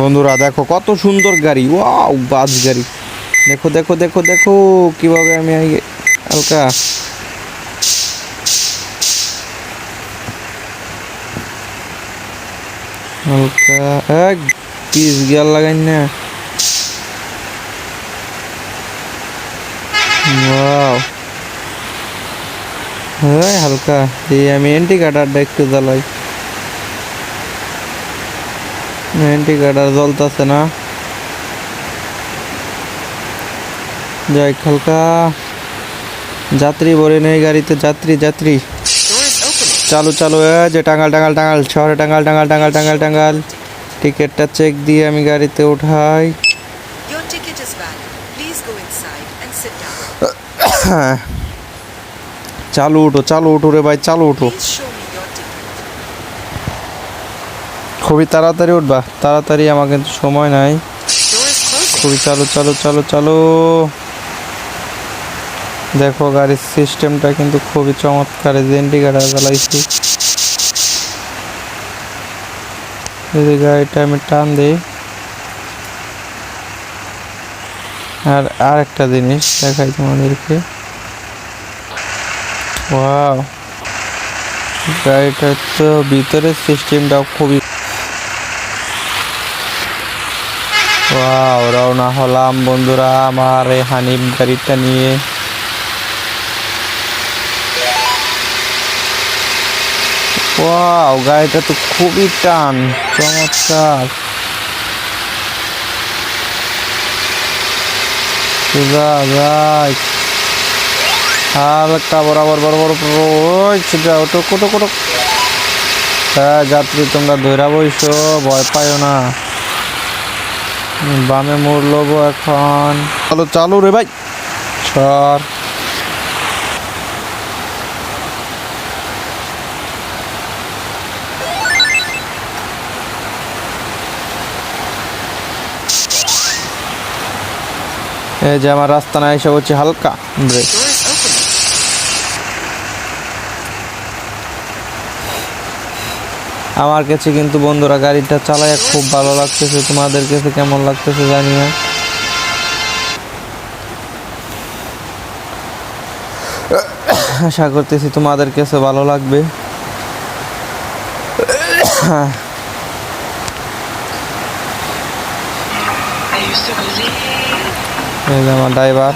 বন্ধুরা, দেখো কত সুন্দর গাড়ি। ওয়াও বাস গাড়ি। দেখো দেখো দেখো দেখো, কীভাবে আমি হালকা হালকা এক পিস গিয়ার লাগাই না। হালকা, এই, আমি এন্টি কাটারটা একটু জ্বালাই। এন্টি কাটার জ্বলতেছে না। যাই হালকা যাত্রী ভরে নেই গাড়িতে যাত্রী যাত্রী। চালু চালু এ যে টাঙ্গাল টাঙ্গাল টাঙ্গাল শহরে টাঙ্গাল টাঙ্গাল টাঙ্গাল টাঙ্গাল টাঙ্গাল। টিকিটটা চেক দিয়ে আমি গাড়িতে উঠাই। Down. চালু উঠো চালু উঠো রে ভাই চালু উঠো। খুবই তাড়াতাড়ি উঠবা। তাড়াতাড়ি আমার কিন্তু সময় নাই। খুবই চালু চালু চালু চালু। দেখো গাড়ির সিস্টেমটা কিন্তু খুবই চমৎকার। জেন্টি গাড়ি চালাইছি এই যে গাড়িটা আমি টান দিই। আর আর একটা জিনিস দেখাই তোমাদেরকে। ওয়াও। গাড়িটার তো ভিতরের সিস্টেমটাও খুবই ওয়াও রওনা হলাম বন্ধুরা আমার এই হানিফ গাড়িটা নিয়ে ওয়াও গাড়িটা তো খুবই টান চমৎকার সোজা যাই হালকা বরাবর বরাবর ওই সোজা ওটো কোটো কোটো হ্যাঁ যাত্রী তোমরা ধৈরা বইছো ভয় পাইও না বামে মোড় লবো এখন। চালু চালু রে ভাই। সর। এই যে আমার রাস্তা না এসে হচ্ছে হালকা ব্রেক। আমার কাছে কিন্তু বন্ধুরা গাড়িটা চালায় খুব ভালো লাগতেছে। তোমাদের কাছে কেমন লাগতেছে জানি না। আশা করতেছি তোমাদের কাছে ভালো লাগবে। আমার ড্রাইভার